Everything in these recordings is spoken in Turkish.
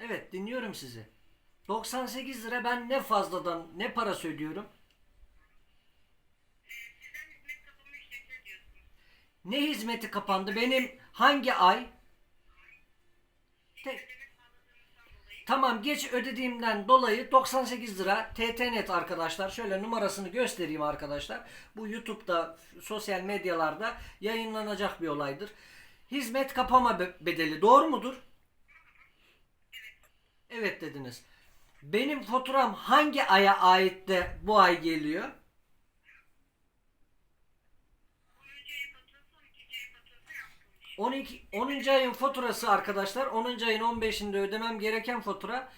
Evet dinliyorum sizi. 98 lira ben ne fazladan ne para söylüyorum? Ne hizmeti kapandı? Benim hangi ay? Dolayı Tamam geç ödediğimden dolayı 98 lira TTNet arkadaşlar. Şöyle numarasını göstereyim arkadaşlar. Bu YouTube'da, sosyal medyalarda yayınlanacak bir olaydır. Hizmet kapama be- bedeli doğru mudur? Evet dediniz. Benim faturam hangi aya ait de bu ay geliyor? 10. ayın faturası 12. ayın faturası yaptırmış. 12 10. ayın faturası arkadaşlar 10. ayın 15'inde ödemem gereken fatura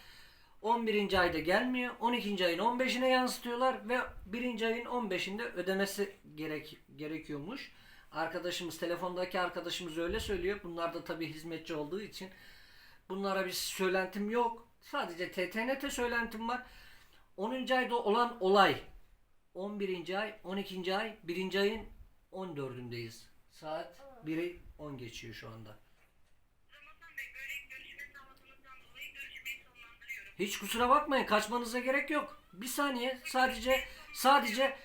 11. ayda gelmiyor. 12. ayın 15'ine yansıtıyorlar ve 1. ayın 15'inde ödemesi gerek gerekiyormuş. Arkadaşımız telefondaki arkadaşımız öyle söylüyor. Bunlar da tabii hizmetçi olduğu için bunlara bir söylentim yok. Sadece TTNT söylentim var. 10. ayda olan olay 11. ay, 12. ay, 1. ayın 14'ündeyiz. Saat 1'i 10 geçiyor şu anda. Hiç kusura bakmayın kaçmanıza gerek yok. Bir saniye sadece sadece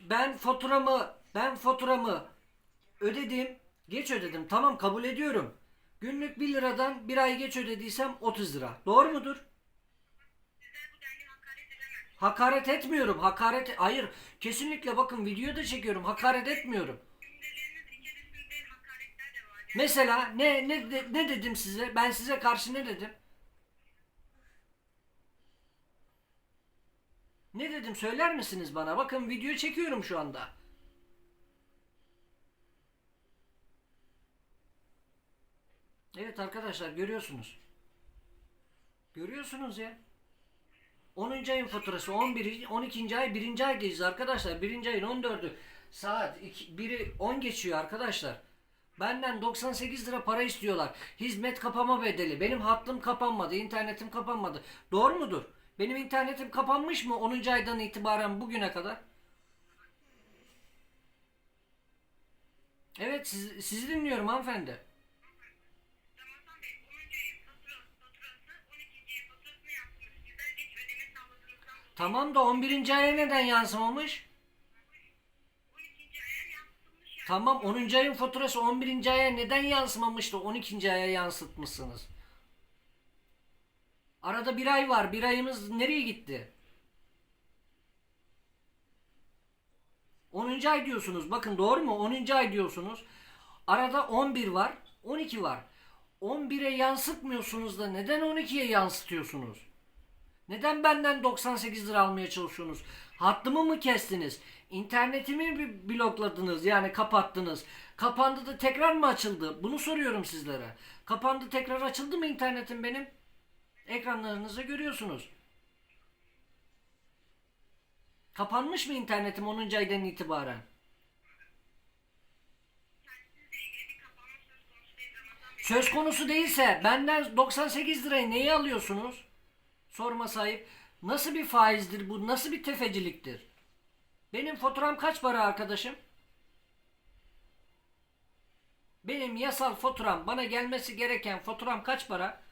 ben faturamı ben faturamı ödedim. Geç ödedim. Tamam kabul ediyorum. Günlük 1 liradan bir ay geç ödediysem 30 lira. Doğru mudur? Hakaret etmiyorum. Hakaret hayır. Kesinlikle bakın video da çekiyorum. Hakaret etmiyorum. Mesela ne ne ne dedim size? Ben size karşı ne dedim? Ne dedim söyler misiniz bana? Bakın video çekiyorum şu anda. Evet arkadaşlar görüyorsunuz. Görüyorsunuz ya. 10. ayın faturası 11. 12. ay 1. aydayız arkadaşlar. 1. ayın 14'ü saat 2, 1'i 10 geçiyor arkadaşlar. Benden 98 lira para istiyorlar. Hizmet kapama bedeli. Benim hattım kapanmadı. internetim kapanmadı. Doğru mudur? Benim internetim kapanmış mı 10. aydan itibaren bugüne kadar? Evet siz, sizi dinliyorum hanımefendi. Ramazan Bey 10. ayın fatura, faturası 12. ayın faturasına yansımış. Sizler geç ödeme sağladığınızdan dolayı Tamam da 11. aya neden yansımamış? 12. aya yansıtılmış yani. Tamam 10. ayın faturası 11. aya neden yansımamıştı 12. aya yansıtmışsınız? Arada bir ay var. Bir ayımız nereye gitti? 10. ay diyorsunuz. Bakın doğru mu? 10. ay diyorsunuz. Arada 11 var. 12 var. 11'e yansıtmıyorsunuz da neden 12'ye yansıtıyorsunuz? Neden benden 98 lira almaya çalışıyorsunuz? Hattımı mı kestiniz? İnternetimi mi blokladınız? Yani kapattınız. Kapandı da tekrar mı açıldı? Bunu soruyorum sizlere. Kapandı tekrar açıldı mı internetim benim? Ekranlarınızda görüyorsunuz. Kapanmış mı internetim 10. aydan itibaren? Söz konusu değilse benden 98 lirayı neyi alıyorsunuz? Sorma sahip. Nasıl bir faizdir bu? Nasıl bir tefeciliktir? Benim faturam kaç para arkadaşım? Benim yasal faturam, bana gelmesi gereken faturam kaç para?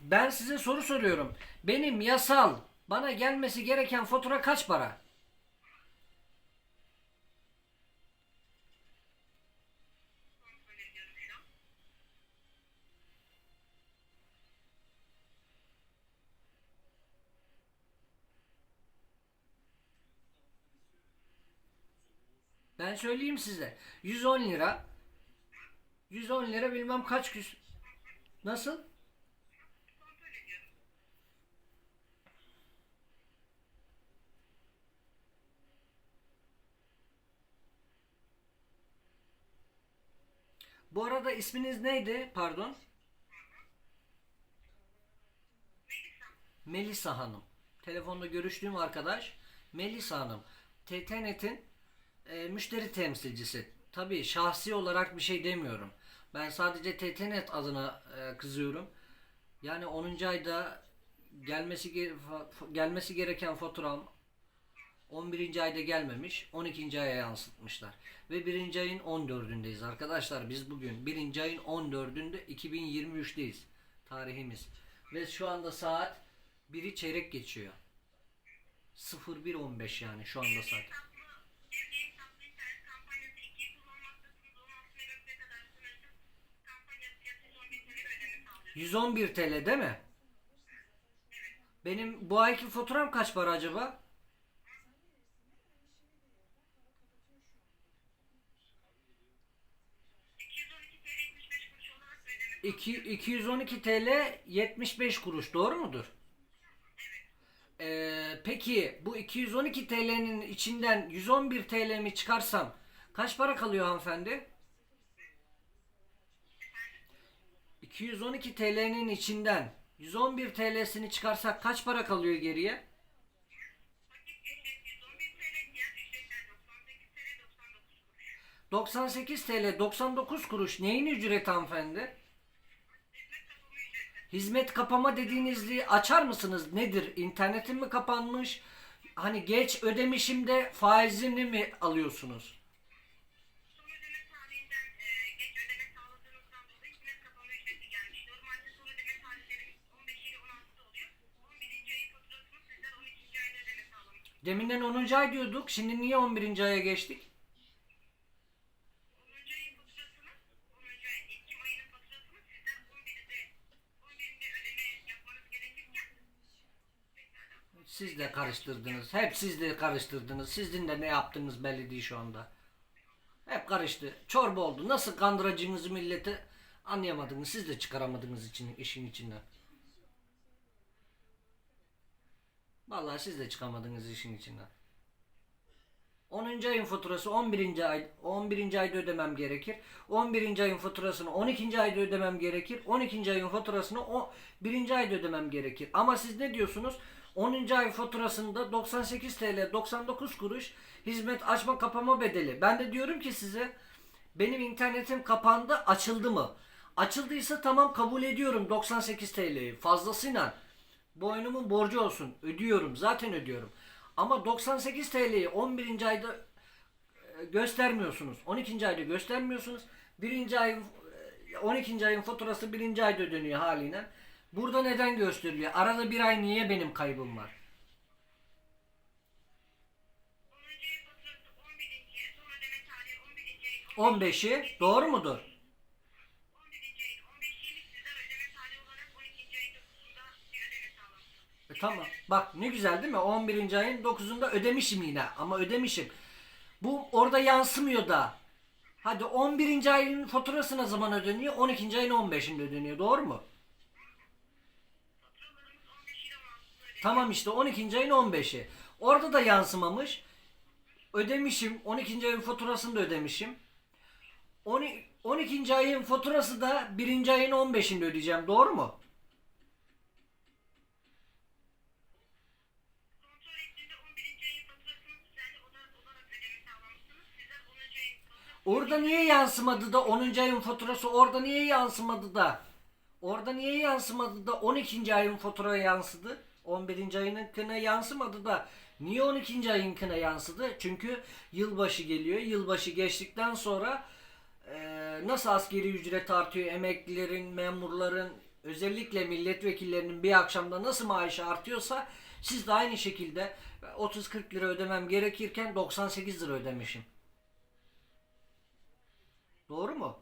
Ben size soru soruyorum. Benim yasal, bana gelmesi gereken fatura kaç para? Kontrol ediyorum şu an. Ben söyleyeyim size. 110 lira. 110 lira bilmem kaç küs. Nasıl? Bu arada isminiz neydi? Pardon. Melisa Hanım. Telefonda görüştüğüm arkadaş Melisa Hanım. TTNet'in e, müşteri temsilcisi. Tabii şahsi olarak bir şey demiyorum. Ben sadece TTNet adına e, kızıyorum. Yani 10. ayda gelmesi gelmesi gereken faturam 11. ayda gelmemiş. 12. aya yansıtmışlar. Ve 1. ayın 14'ündeyiz arkadaşlar. Biz bugün 1. ayın 14'ünde 2023'teyiz. Tarihimiz. Ve şu anda saat 1'i çeyrek geçiyor. 01.15 yani şu anda saat. 111 TL değil mi? Benim bu ayki faturam kaç para acaba? 212 TL 75 kuruş olarak ödeme 2, 212 TL 75 kuruş doğru mudur? Ee, peki bu 212 TL'nin içinden 111 TL mi çıkarsam kaç para kalıyor hanımefendi? 212 TL'nin içinden 111 TL'sini çıkarsak kaç para kalıyor geriye? Paket ücret 111 TL, diğer ücretler 98 TL 99 kuruş. 98 TL 99 kuruş neyin ücreti hanımefendi? Hizmet kapama dediğinizliği açar mısınız? Nedir? İnternetin mi kapanmış? Hani geç ödemişim de faizini mi alıyorsunuz? Son ödeme tarihinden e, geç ödeme sağladığınızdan dolayı hizmet kapama ücreti gelmiş. Normalde son ödeme tarihleri 15 ile 16'da oluyor. 11. ayın faturasını sizler 12. ayda ödeme sağlamışsınız. Deminden 10. ay diyorduk. Şimdi niye 11. aya geçtik? 10. ayın faturasını, 10. ayın Ekim ayının faturasını sizler 11'de 11'inde ödeme yapmanız gerekirken Pekala. Siz de karıştırdınız. Hep siz de karıştırdınız. Sizin de ne yaptığınız belli değil şu anda. Hep karıştı. Çorba oldu. Nasıl kandıracağınızı millete anlayamadınız. Siz de çıkaramadınız için, işin içinden. Vallahi siz de çıkamadınız işin içinden. 10. ayın faturası 11. ay 11. ayda ödemem gerekir. 11. ayın faturasını 12. ayda ödemem gerekir. 12. ayın faturasını o 1. ayda ödemem gerekir. Ama siz ne diyorsunuz? 10. ay faturasında 98 TL 99 kuruş hizmet açma kapama bedeli. Ben de diyorum ki size benim internetim kapandı açıldı mı? Açıldıysa tamam kabul ediyorum 98 TL'yi fazlasıyla. Boynumun borcu olsun. Ödüyorum. Zaten ödüyorum. Ama 98 TL'yi 11. ayda e, göstermiyorsunuz. 12. ayda göstermiyorsunuz. 1. ayın e, 12. ayın faturası 1. ayda ödeniyor haliyle. Burada neden gösteriliyor? Arada bir ay niye benim kaybım var? 10. ayın faturası 11. son ödeme tarihi 11. ayın 15'i doğru mudur? 11. ayın 15'ini sizler ödeme tarihi olarak 12. ayın 9'unda bir ödeme sağlamışsınız. E, tamam. Bak ne güzel değil mi? 11. ayın 9'unda ödemişim yine ama ödemişim. Bu orada yansımıyor da. Hadi 11. ayın faturası ne zaman ödeniyor? 12. ayın 15'inde ödeniyor. Doğru mu? Faturalarımız 15 ile 16'da ödeme. Tamam işte 12. ayın 15'i. Orada da yansımamış. Ödemişim. 12. ayın faturasını da ödemişim. 12. 12. ayın faturası da 1. ayın 15'inde ödeyeceğim. Doğru mu? Kontrol ettiğinde 11. ayın faturasını düzenli olarak, olarak ödeme sağlamışsınız. Sizler 10. ayın faturasını Orada niye yansımadı da 10. ayın faturası orada niye yansımadı da orada niye yansımadı da 12. ayın fatura yansıdı? 11. ayınınkine yansımadı da niye 12. ayınkine yansıdı? Çünkü yılbaşı geliyor. Yılbaşı geçtikten sonra eee, nasıl askeri ücret artıyor, emeklilerin, memurların, özellikle milletvekillerinin bir akşamda nasıl maaşı artıyorsa siz de aynı şekilde 30-40 lira ödemem gerekirken 98 lira ödemişim. Doğru mu?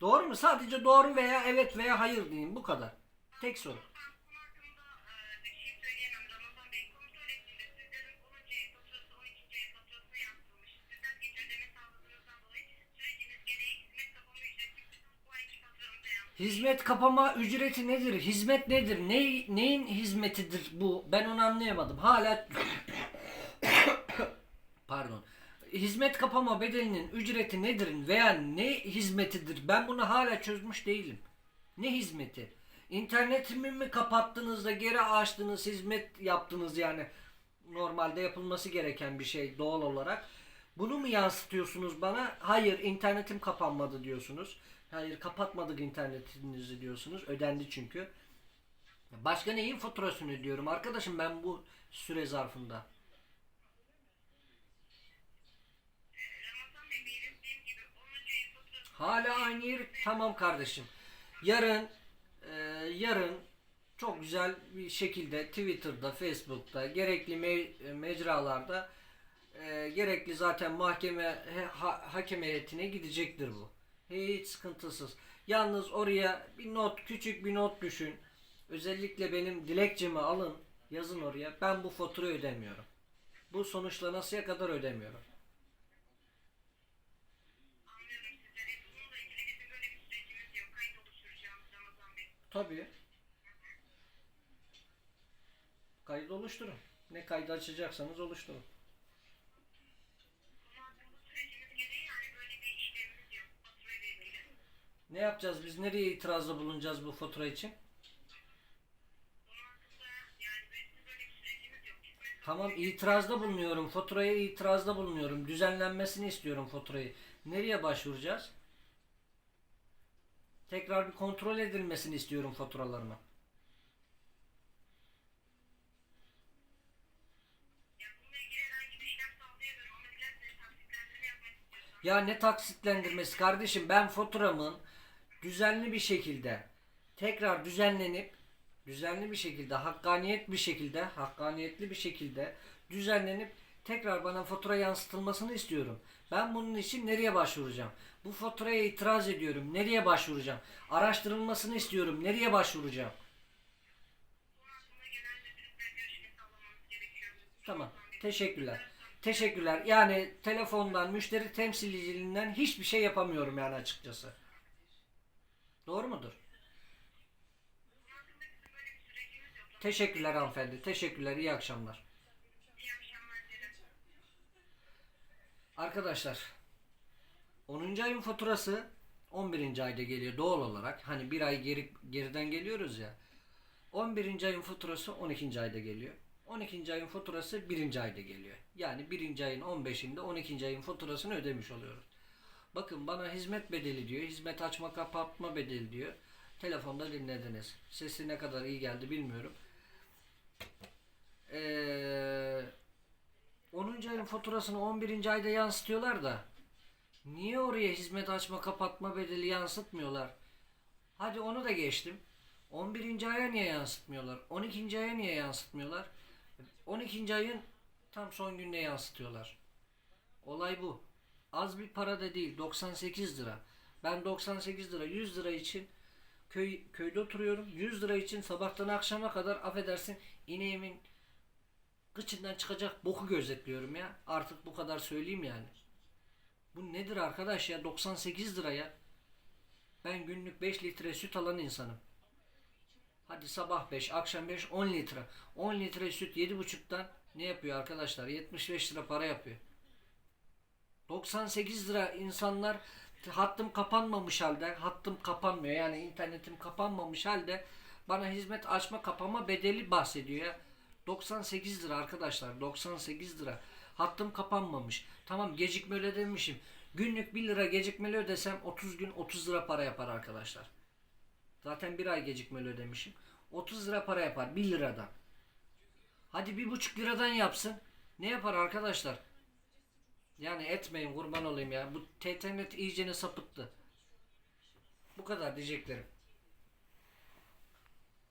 Doğru mu? Sadece doğru veya evet veya hayır deyin. Bu kadar. Tek soru. Ben konu hakkında bir söyleyemem Ramazan Bey. Kontrol ettiğinde sizlerin 10. ayın faturası 12. ayın faturasına yansıtılmış. Sizler geç ödeme sağladığınızdan dolayı süreciniz gereği hizmet kapama ücreti nedir? Hizmet nedir? Ne, neyin hizmetidir bu? Ben onu anlayamadım. Hala. Hizmet kapama bedelinin ücreti nedir veya ne hizmetidir? Ben bunu hala çözmüş değilim. Ne hizmeti? İnternetimi mi kapattınız da geri açtınız, hizmet yaptınız yani. Normalde yapılması gereken bir şey doğal olarak. Bunu mu yansıtıyorsunuz bana? Hayır, internetim kapanmadı diyorsunuz. Hayır, kapatmadık internetinizi diyorsunuz. Ödendi çünkü. Başka neyin faturasını ödüyorum arkadaşım ben bu süre zarfında? Hala aynı yer. Tamam kardeşim. Yarın e, yarın çok güzel bir şekilde Twitter'da, Facebook'ta, gerekli me- mecralarda e, gerekli zaten mahkeme ha- hakem heyetine gidecektir bu. Hiç sıkıntısız. Yalnız oraya bir not, küçük bir not düşün. Özellikle benim dilekçemi alın, yazın oraya. Ben bu faturayı ödemiyorum. Bu sonuçlanasıya kadar ödemiyorum. Tabii. Kaydı oluşturun. Ne kaydı açacaksanız oluşturun. Ne yapacağız biz? Nereye itirazda bulunacağız bu fatura için? Tamam itirazda bulunuyorum. Faturaya itirazda bulunuyorum. Düzenlenmesini istiyorum faturayı. Nereye başvuracağız? Tekrar bir kontrol edilmesini istiyorum istiyorsanız. Ya ne taksitlendirmesi kardeşim ben faturamın düzenli bir şekilde tekrar düzenlenip düzenli bir şekilde hakkaniyet bir şekilde hakkaniyetli bir şekilde düzenlenip tekrar bana fatura yansıtılmasını istiyorum. Ben bunun için nereye başvuracağım? Bu faturaya itiraz ediyorum. Nereye başvuracağım? Araştırılmasını istiyorum. Nereye başvuracağım? Tamam. Teşekkürler. Teşekkürler. Yani telefondan, müşteri temsilciliğinden hiçbir şey yapamıyorum yani açıkçası. Doğru mudur? Teşekkürler hanımefendi. Teşekkürler. İyi akşamlar. İyi akşamlar. Arkadaşlar 10. ayın faturası 11. ayda geliyor doğal olarak. Hani bir ay geri, geriden geliyoruz ya. 11. ayın faturası 12. ayda geliyor. 12. ayın faturası 1. ayda geliyor. Yani 1. ayın 15'inde 12. ayın faturasını ödemiş oluyoruz. Bakın bana hizmet bedeli diyor. Hizmet açma kapatma bedeli diyor. Telefonda dinlediniz. Sesi ne kadar iyi geldi bilmiyorum. Eee 10. ayın faturasını 11. ayda yansıtıyorlar da niye oraya hizmet açma kapatma bedeli yansıtmıyorlar? Hadi onu da geçtim. 11. aya niye yansıtmıyorlar? 12. aya niye yansıtmıyorlar? 12. ayın tam son gününe yansıtıyorlar. Olay bu. Az bir para da değil. 98 lira. Ben 98 lira 100 lira için köy köyde oturuyorum. 100 lira için sabahtan akşama kadar affedersin ineğimin kıçından çıkacak boku gözetliyorum ya. Artık bu kadar söyleyeyim yani. Bu nedir arkadaş ya? 98 lira ya. Ben günlük 5 litre süt alan insanım. Hadi sabah 5, akşam 5, 10 litre. 10 litre süt 7,5'tan ne yapıyor arkadaşlar? 75 lira para yapıyor. 98 lira insanlar hattım kapanmamış halde, hattım kapanmıyor yani internetim kapanmamış halde bana hizmet açma kapama bedeli bahsediyor ya. 98 lira arkadaşlar 98 lira. Hattım kapanmamış. Tamam gecikmeli ödemişim. Günlük 1 lira gecikmeli ödesem 30 gün 30 lira para yapar arkadaşlar. Zaten bir ay gecikmeli ödemişim. 30 lira para yapar 1 liradan. Hadi bir buçuk liradan yapsın. Ne yapar arkadaşlar? Yani etmeyin kurban olayım ya. Bu TTNet iyicene sapıttı. Bu kadar diyeceklerim.